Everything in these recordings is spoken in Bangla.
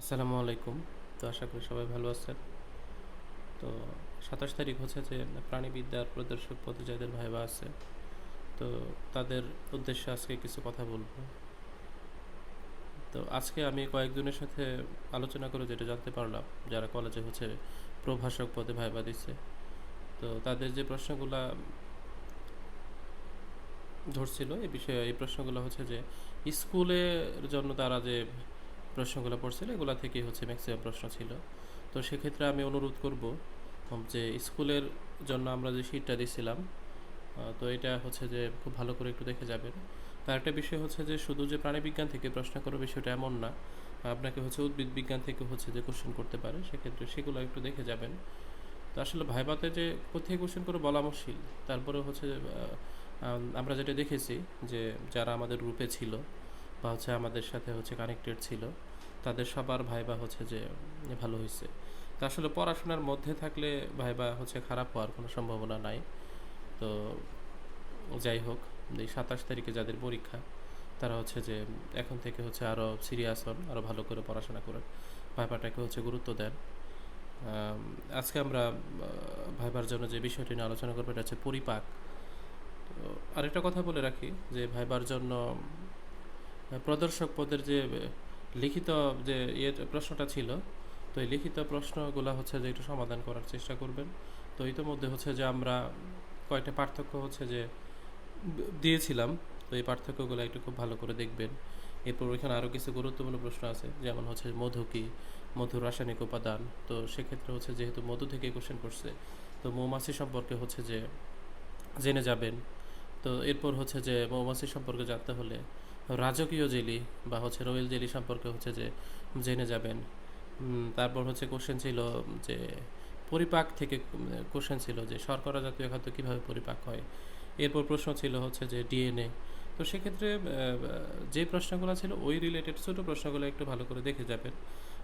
আসসালামু আলাইকুম। তো আশা করি সবাই ভালো আছেন। তো সাতাশ তারিখ হচ্ছে যে প্রাণীবিদ্যার প্রদর্শক পদে যাদের ভাইবা আছে, তো তাদের উদ্দেশ্যে আজকে কিছু কথা বলব। তো আজকে আমি কয়েকজনের সাথে আলোচনা করে যেটা জানতে পারলাম, যারা কলেজে হচ্ছে প্রভাষক পদে ভাইবা দিচ্ছে তো তাদের যে প্রশ্নগুলা ধরছিল, এই বিষয়ে এই প্রশ্নগুলো হচ্ছে যে, স্কুলের জন্য তারা যে প্রশ্নগুলো পড়ছিল, এগুলো থেকেই হচ্ছে ম্যাক্সিমাম প্রশ্ন ছিল। তো সেক্ষেত্রে আমি অনুরোধ করব, যে স্কুলের জন্য আমরা যে শিটটা দিছিলাম তো এটা হচ্ছে যে খুব ভালো করে একটু দেখে যাবেন। তার একটা বিষয় হচ্ছে যে শুধু যে প্রাণীবিজ্ঞান থেকে প্রশ্ন করার বিষয়টা এমন না, আপনাকে হচ্ছে উদ্ভিদ বিজ্ঞান থেকে হচ্ছে যে কোশ্চেন করতে পারে, সেক্ষেত্রে সেগুলো একটু দেখে যাবেন। তো আসলে ভাইবাতে যে কোথায় কোশ্চেন করে বলা মুশকিল। তারপরে হচ্ছে আমরা যেটা দেখেছি যে যারা আমাদের গ্রুপে ছিল বা হচ্ছে আমাদের সাথে হচ্ছে কানেক্টেড ছিল তাদের সবার ভাইবা হচ্ছে যে ভালো হয়েছে তো আসলে পড়াশোনার মধ্যে থাকলে ভাইবা হচ্ছে খারাপ হওয়ার কোনো সম্ভাবনা নাই। তো যাই হোক, এই সাতাশ তারিখে যাদের পরীক্ষা, তারা হচ্ছে যে এখন থেকে হচ্ছে আরও সিরিয়াস হন আরও ভালো করে পড়াশোনা করেন। ভাইবাটাকে হচ্ছে গুরুত্ব দেন। আজকে আমরা ভাইবার জন্য যে বিষয়টি নিয়ে আলোচনা করব, এটা হচ্ছে পরিপাক। আরেকটা কথা বলে রাখি যে ভাইবার জন্য প্রদর্শক পদের যে লিখিত যে ইয়ে প্রশ্নটা ছিল, তো এই লিখিত প্রশ্নগুলো হচ্ছে যে একটু সমাধান করার চেষ্টা করবেন। তো ইতোমধ্যে হচ্ছে যে আমরা কয়েকটা পার্থক্য হচ্ছে যে দিয়েছিলাম, তো এই পার্থক্যগুলো একটু খুব ভালো করে দেখবেন। এরপর ওইখানে আরও কিছু গুরুত্বপূর্ণ প্রশ্ন আছে, যেমন হচ্ছে মধু কি? মধুর রাসায়নিক উপাদান। তো সেক্ষেত্রে হচ্ছে যেহেতু মধু থেকে কোশ্চেন করছে, তো মৌমাছি সম্পর্কে হচ্ছে যে জেনে যাবেন। তো এরপর হচ্ছে যে মৌমাছি সম্পর্কে জানতে হলে রাজকীয় জেলি বা হচ্ছে রয়েল জেলি সম্পর্কে হচ্ছে যে জেনে যাবেন। তারপর হচ্ছে কোশ্চেন ছিল যে পরিপাক থেকে কোশ্চেন ছিল যে শর্করা জাতীয় খাদ্য কীভাবে পরিপাক হয়? এরপর প্রশ্ন ছিল হচ্ছে যে ডিএনএ তো সেক্ষেত্রে যে প্রশ্নগুলো ছিল ওই রিলেটেড ছোটো প্রশ্নগুলো একটু ভালো করে দেখে যাবেন।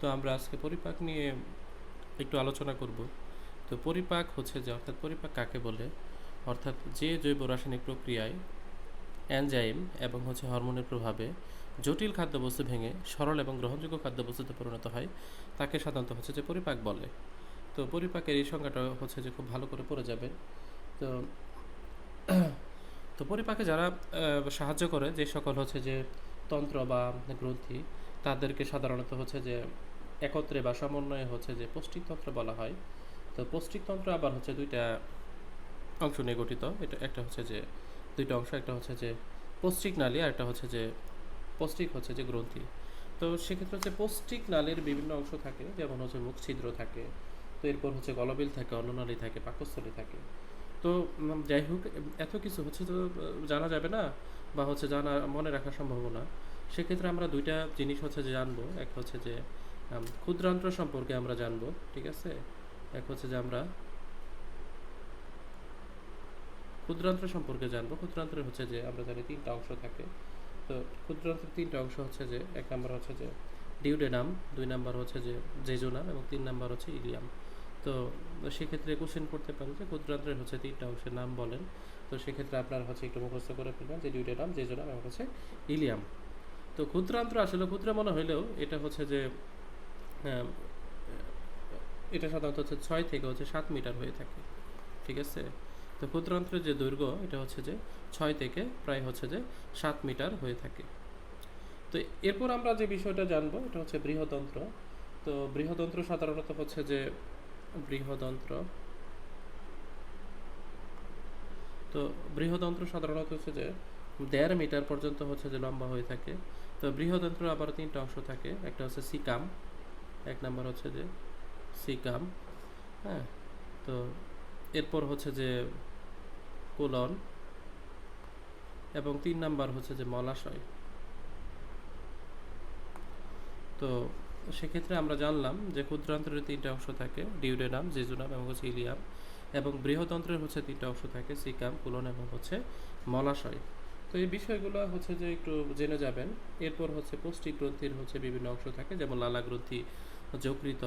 তো আমরা আজকে পরিপাক নিয়ে একটু আলোচনা করব। তো পরিপাক হচ্ছে যে, অর্থাৎ পরিপাক কাকে বলে? অর্থাৎ যে জৈব রাসায়নিক প্রক্রিয়ায় এনজাইম এবং হচ্ছে হরমোনের প্রভাবে জটিল খাদ্যবস্তু ভেঙে সরল এবং গ্রহণযোগ্য খাদ্যবস্তুতে পরিণত হয়, তাকে সাধারণত হচ্ছে যে পরিপাক বলে। তো পরিপাকের এই সংজ্ঞাটা হচ্ছে যে খুব ভালো করে পড়ে যাবে তো তো পরিপাকে যারা সাহায্য করে যে সকল হচ্ছে যে তন্ত্র বা গ্রন্থি, তাদেরকে সাধারণত হচ্ছে যে একত্রে বা সমন্বয়ে হচ্ছে যে পৌষ্টিকতন্ত্র বলা হয়। তো পৌষ্টিকতন্ত্র আবার হচ্ছে দুইটা অংশ নিয়ে গঠিত। এটা একটা হচ্ছে যে দুইটা অংশ, একটা হচ্ছে যে পৌষ্টিক নালী আর একটা হচ্ছে যে পৌষ্টিক হচ্ছে যে গ্রন্থি। তো সেক্ষেত্রে হচ্ছে পৌষ্টিক নালীর বিভিন্ন অংশ থাকে, যেমন হচ্ছে মুখ ছিদ্র থাকে, তো এরপর হচ্ছে গলবিল থাকে অন্ননালী থাকে, পাকস্থলী থাকে। তো যাই হোক, এত কিছু হচ্ছে তো জানা যাবে না বা হচ্ছে জানা, মনে রাখা সম্ভব না। সেক্ষেত্রে আমরা দুইটা জিনিস হচ্ছে যে জানব। এক হচ্ছে যে ক্ষুদ্রান্ত্র সম্পর্কে আমরা জানব, ঠিক আছে? এক হচ্ছে যে আমরা ক্ষুদ্রান্ত্র সম্পর্কে জানব। ক্ষুদ্রান্ত্রের হচ্ছে যে আমরা জানি তিনটা অংশ থাকে। তো ক্ষুদ্রান্ত্রের তিনটা অংশ হচ্ছে যে, এক নম্বর হচ্ছে যে ডিউডেনাম, দুই নাম্বার হচ্ছে যে জেজোনাম এবং তিন নাম্বার হচ্ছে ইলিয়াম। তো সেক্ষেত্রে কোশ্চেন করতে পারেন যে ক্ষুদ্রান্ত্রের হচ্ছে তিনটা অংশের নাম বলেন। তো সেক্ষেত্রে আপনার হচ্ছে একটু মুখস্থ করে ফেলবেন যে ডিউডেনাম, জেজোনাম এবং হচ্ছে ইলিয়াম। তো ক্ষুদ্রান্ত্র আসলে ক্ষুদ্র মনে হইলেও এটা হচ্ছে যে এটা সাধারণত হচ্ছে ছয় থেকে হচ্ছে সাত মিটার হয়ে থাকে। ঠিক আছে? তো ক্ষুদ্রান্ত্রের যে দৈর্ঘ্য, এটা হচ্ছে যে ছয় থেকে প্রায় হচ্ছে যে সাত মিটার হয়ে থাকে। তো এরপর আমরা যে বিষয়টা জানব, এটা হচ্ছে বৃহদন্ত্র। তো বৃহদন্ত্র সাধারণত হচ্ছে যে বৃহদন্ত্র। তো বৃহদন্ত্র সাধারণত হচ্ছে যে দেড় মিটার পর্যন্ত হচ্ছে যে লম্বা হয়ে থাকে। তো বৃহদন্ত্র আবার তিনটা অংশ থাকে, একটা হচ্ছে সিকাম, এক নাম্বার হচ্ছে যে সিকাম হ্যাঁ? তো এরপর হচ্ছে যে কোলন এবং তিন নাম্বার হচ্ছে যে মলাশয়। তো সেক্ষেত্রে আমরা জানলাম যে ক্ষুদ্রান্ত্রের তিনটা অংশ থাকে, ডিউডেনাম, জেজুনাম এবং হচ্ছে ইলিয়াম এবং বৃহতন্ত্রের হচ্ছে তিনটা অংশ থাকে, সিকাম, কুলন এবং হচ্ছে মলাশয়। তো এই বিষয়গুলো হচ্ছে যে একটু জেনে যাবেন। এরপর হচ্ছে পৌষ্টিক গ্রন্থির হচ্ছে বিভিন্ন অংশ থাকে, যেমন লালা গ্রন্থি যকৃত,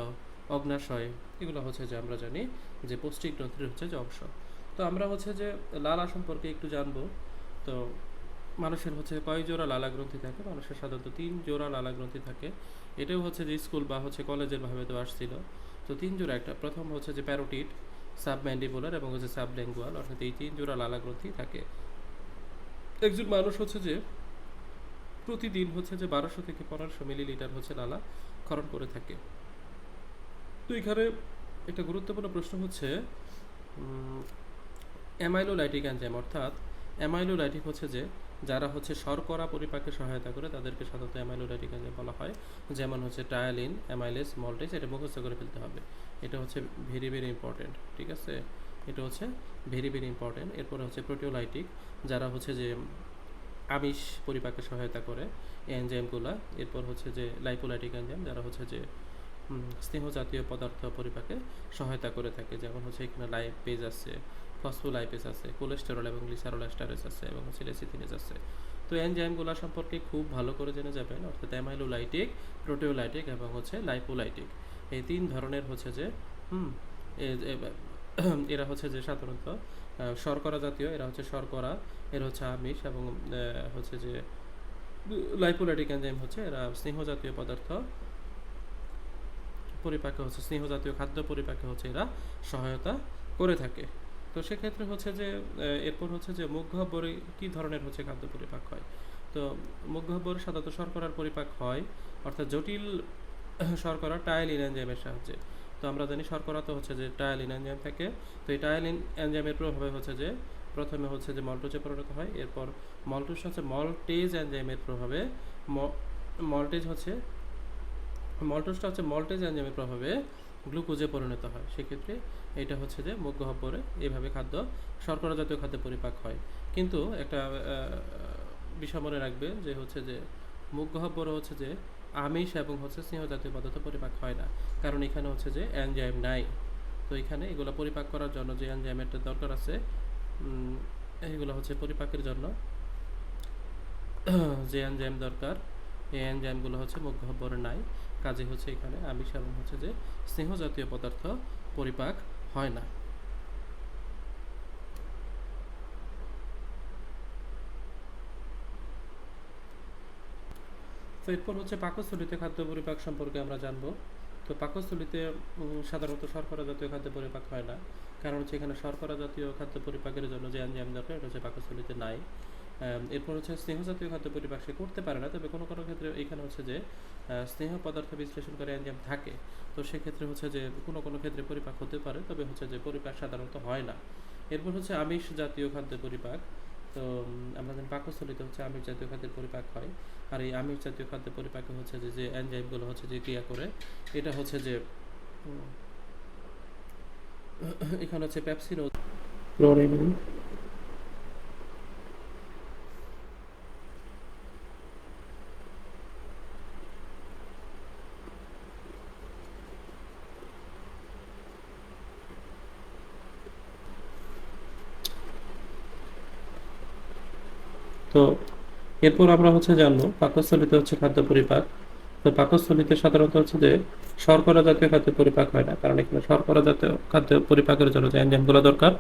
অগ্নাশয়, এগুলো হচ্ছে যে আমরা জানি যে পৌষ্টিক গ্রন্থির হচ্ছে যে অংশ। তো আমরা হচ্ছে যে লালা সম্পর্কে একটু জানব। তো মানুষের হচ্ছে কয় জোড়া লালা গ্রন্থি থাকে? মানুষের সাধারণত তিন জোড়া লালা গ্রন্থি থাকে। এটাও হচ্ছে যে স্কুল বা হচ্ছে কলেজের ভাবে তো আসছিল। তো তিন জোড়া একটা, প্রথম হচ্ছে যে প্যারোটিড সাবম্যান্ডিবুলার এবং হচ্ছে সাবল্যাঙ্গুয়াল, অর্থাৎ এই তিন জোড়া লালা গ্রন্থি থাকে। একজন মানুষ হচ্ছে যে প্রতিদিন হচ্ছে যে বারোশো থেকে পনেরোশো মিলিলিটার হচ্ছে লালা খরণ করে থাকে। তো এখানে একটা গুরুত্বপূর্ণ প্রশ্ন হচ্ছে অ্যামাইলোলাইটিক এনজাইম অর্থাৎ অ্যামাইলোলাইটিক হচ্ছে যে, যারা হচ্ছে শর্করা পরিপাকে সহায়তা করে তাদেরকে সাধারণত অ্যামাইলোলাইটিক এনজাইম বলা হয়। যেমন হচ্ছে টায়ালিন অ্যামাইলেস মল্টেজ এটা মুখস্থ করে ফেলতে হবে। এটা হচ্ছে ভেরি ভেরি ইম্পর্টেন্ট, ঠিক আছে? এটা হচ্ছে ভেরি ভেরি ইম্পর্টেন্ট। এরপরে হচ্ছে প্রোটিওলাইটিক, যারা হচ্ছে যে আমিষ পরিপাকে সহায়তা করে এনজাইমগুলো। এরপর হচ্ছে যে লাইপোলাইটিক এনজাইম, যারা হচ্ছে যে স্নেহ জাতীয় পদার্থ পরিপাকে সহায়তা করে থাকে। যেমন হচ্ছে এখানে লাইপেজ আছে ফসফোলাইপেজ আছে, কোলেস্টেরল এবং গ্লিসারোলাস্টারেজ আছে এবং হচ্ছে লেসিথিনেজ আছে। তো এনজাইমগুলো সম্পর্কে খুব ভালো করে জেনে যাবেন, অর্থাৎ অ্যামাইলোলাইটিক, প্রোটিওলাইটিক এবং হচ্ছে লাইপোলাইটিক। এই তিন ধরনের হচ্ছে যে, হুম এরা হচ্ছে যে সাধারণত শর্করা জাতীয়, এরা হচ্ছে শর্করা, এরা হচ্ছে আমিষ এবং হচ্ছে যে লাইপোলাইটিক এনজাইম হচ্ছে এরা স্নেহ জাতীয় পদার্থ। পরিপাকে হচ্ছে স্নেহ জাতীয় খাদ্য পরিপাকে হচ্ছে এরা সহায়তা করে থাকে। তো সেক্ষেত্রে হচ্ছে যে এরপর হচ্ছে যে মুখগহ্বরে কি ধরনের হচ্ছে খাদ্য পরিপাক হয়? তো মুখগহ্বরে সাধারণত শর্করার পরিপাক হয়, অর্থাৎ জটিল শর্করা টায়ালিন এনজাইমের সাহায্যে। তো আমরা জানি শর্করা তো হচ্ছে যে টায়ালিন এনজাইম থাকে। তো এই টায়ালিন এনজাইমের প্রভাবে হচ্ছে যে প্রথমে হচ্ছে যে মল্টোজে পরিণত হয়, এরপর মল্টোজ হচ্ছে মল্টেজ এনজাইমের প্রভাবে মল্টেজ হচ্ছে, মল্টোজটা হচ্ছে মল্টেজ এনজাইমের প্রভাবে গ্লুকোজে পরিণত হয়। সেক্ষেত্রে এটা হচ্ছে যে মুখ গহ্বরে এইভাবে খাদ্য, শর্করা জাতীয় খাদ্যে পরিপাক হয়। কিন্তু একটা বিষয় মনে রাখবে যে হচ্ছে যে মুখ গহ্বরে হচ্ছে যে আমিষ এবং হচ্ছে স্নেহ জাতীয় পদার্থ পরিপাক হয় না। কারণ এখানে হচ্ছে যে এনজাইম নাই। তো এখানে এগুলো পরিপাক করার জন্য যে এনজাইমেরটা দরকার আছে এগুলো হচ্ছে পরিপাকের জন্য যে এনজাইম দরকার। এই এনজাইমগুলো হচ্ছে মুখ গহ্বরে নাই। কাজে হচ্ছে এখানে আমিষ এবং হচ্ছে যে স্নেহ জাতীয় পদার্থ পরিপাক হয় না। তো এরপর হচ্ছে পাকস্থলিতে খাদ্য পরিপাক সম্পর্কে আমরা জানব। তো পাকস্থলিতে সাধারণত শর্করা জাতীয় খাদ্য পরিপাক হয় না। কারণ হচ্ছে এখানে শর্করা জাতীয় খাদ্য পরিপাকের জন্য যে এনজাইম দরকার, এটা হচ্ছে পাকস্থলিতে নাই। এরপর হচ্ছে স্নেহ জাতীয় খাদ্য পরিপাক সে করতে পারে না, তবে কোনো কোনো ক্ষেত্রে এখানে হচ্ছে যে স্নেহ পদার্থ বিশ্লেষণ করে এনজাইম থাকে। তো সেক্ষেত্রে হচ্ছে যে, কোনো কোনো ক্ষেত্রে পরিপাক হতে পারে, তবে হচ্ছে যে, পরিপাক সাধারণত হয় না। এরপর হচ্ছে আমিষ জাতীয় খাদ্য পরিপাক। তো আমরা জানি পাকস্থলিতে হচ্ছে আমিষ জাতীয় খাদ্যের পরিপাক হয়। আর এই আমিষ জাতীয় খাদ্য পরিপাকে হচ্ছে যে যে এনজাইমগুলো হচ্ছে যে ক্রিয়া করে, এটা হচ্ছে যে এখানে হচ্ছে প্যাপসিনো তো এরপর আমরা হচ্ছে জানব, পাকস্থলিতে হচ্ছে খাদ্য পরিপাক। তো পাকস্থলিতে সাধারণত হচ্ছে যে শর্করা জাতীয় খাদ্য পরিপাক হয় না, কারণ এখানে শর্করা জাতীয় খাদ্য পরিপাকের জন্য যে এনজাইমগুলো দরকার,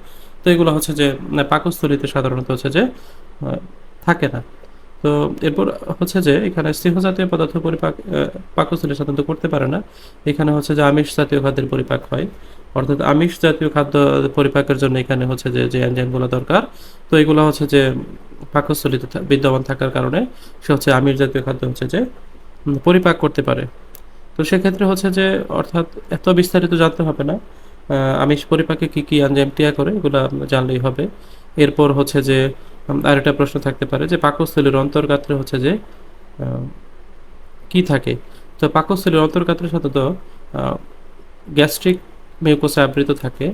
তো এগুলো হচ্ছে যে মানে পাকস্থলিতে সাধারণত হচ্ছে যে থাকে না। তো এরপর হচ্ছে যে, এখানে স্নেহ জাতীয় পদার্থ পরিপাক পাকস্থলী সাধারণত করতে পারে না। এখানে হচ্ছে যে আমিষ জাতীয় খাদ্যের পরিপাক হয়। অর্থাৎ আমিষ জাতীয় খাদ্য পরিপাকের জন্য এখানে হচ্ছে যে যে এনজাইমগুলো দরকার তো এগুলো হচ্ছে যে পাকস্থলিতে বিদ্যমান থাকার কারণে সে হচ্ছে আমিষ জাতীয় খাদ্য হচ্ছে যে পরিপাক করতে পারে। তো সেক্ষেত্রে হচ্ছে যে অর্থাৎ এত বিস্তারিত জানতে হবে না। আমিষ পরিপাকে কি কি এনজাইম ক্রিয়া করে এগুলো জানলেই হবে। এরপর হচ্ছে যে উম, আরেকটা প্রশ্ন থাকতে পারে যে পাকস্থলীর অন্তর্গাত্রে হচ্ছে যে কি থাকে? তো পাকস্থলীর অন্তর্গাত্রে সাধারণত গ্যাস্ট্রিক মিউকোসে আবৃত থাকে।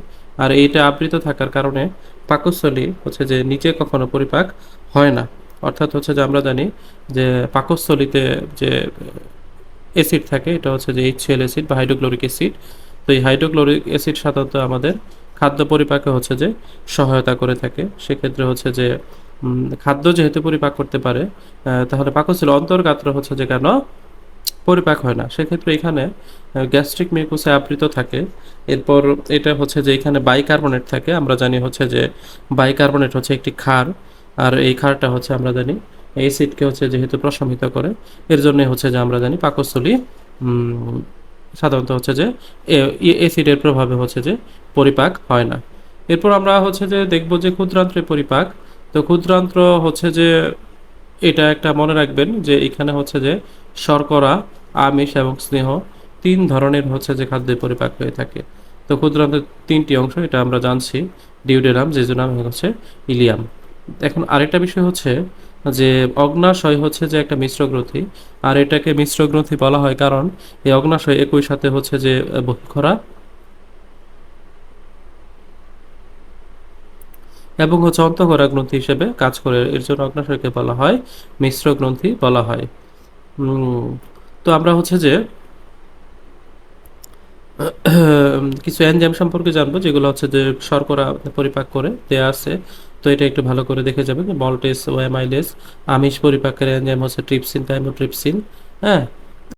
আর এইটা আবৃত থাকার কারণে পাকস্থলী হচ্ছে যে নিচে কখনো পরিপাক হয় না। অর্থাৎ হচ্ছে যে আমরা জানি যে পাকস্থলীতে যে অ্যাসিড থাকে, এটা হচ্ছে যে এইচসিএল অ্যাসিড বা হাইড্রোক্লোরিক অ্যাসিড তো এই হাইড্রোক্লোরিক অ্যাসিড সাধারণত আমাদের খাদ্য পরিপাকে হচ্ছে যে সহায়তা করে থাকে। সেক্ষেত্রে হচ্ছে যে খাদ্য যেহেতু পরিপাক করতে পারে তাহলে পাকস্থলী অন্তর্গাত্র হচ্ছে যে কেন? পরিপাক হয় না। সেক্ষেত্রে এখানে গ্যাস্ট্রিক মিউকোসে আবৃত থাকে। এরপর এটা হচ্ছে যে এখানে বাইকার্বনেট থাকে। আমরা জানি হচ্ছে যে বাইকার্বনেট হচ্ছে একটি ক্ষার। আর এই ক্ষারটা হচ্ছে আমরা জানি অ্যাসিডকে হচ্ছে যেহেতু প্রশমিত করে, এর জন্য হচ্ছে যে আমরা জানি পাকস্থলী সাধারণত হচ্ছে যে অ্যাসিডের প্রভাবে হচ্ছে যে পরিপাক হয় না। এরপর আমরা হচ্ছে যে দেখব যে ক্ষুদ্রান্ত্রের পরিপাক। তো ক্ষুদ্রান্ত্র হচ্ছে যে এটা একটা মনে রাখবেন যে এখানে হচ্ছে যে শর্করা, আমিষ এবং স্নেহ তিন ধরনের হচ্ছে যে খাদ্যের পরিপাক হয়ে থাকে। তো ক্ষুদ্রান্তের তিনটি অংশ, এটা আমরা জানছি, ডিউডেরাম, জেজুনাম হচ্ছে ইলিয়াম। এখন আরেকটা বিষয় হচ্ছে যে অগ্নাশয় হচ্ছে যে একটা মিশ্র গ্রন্থি, আর এটাকে মিশ্র গ্রন্থি বলা হয় কারণ এই অগ্নাশয় একই সাথে হচ্ছে যে বহিঃখরা এবং হচ্ছে অন্তঃকরা গ্রন্থি হিসেবে কাজ করে। এর জন্য অগ্নাশয়কে বলা হয়, মিশ্র গ্রন্থি বলা হয়। তো আমরা হচ্ছে যে, কিছু এনজাইম সম্পর্কে জানব, যেগুলো হচ্ছে যে শর্করা পরিপাক করে দেয়া আছে। তো এটা একটু ভালো করে দেখে যাবেন মল্টেস ওয়ামাইলেস আমিষ পরিপাকের এনজাইম হচ্ছে ট্রিপসিন থাইমোট্রিপসিন হ্যাঁ?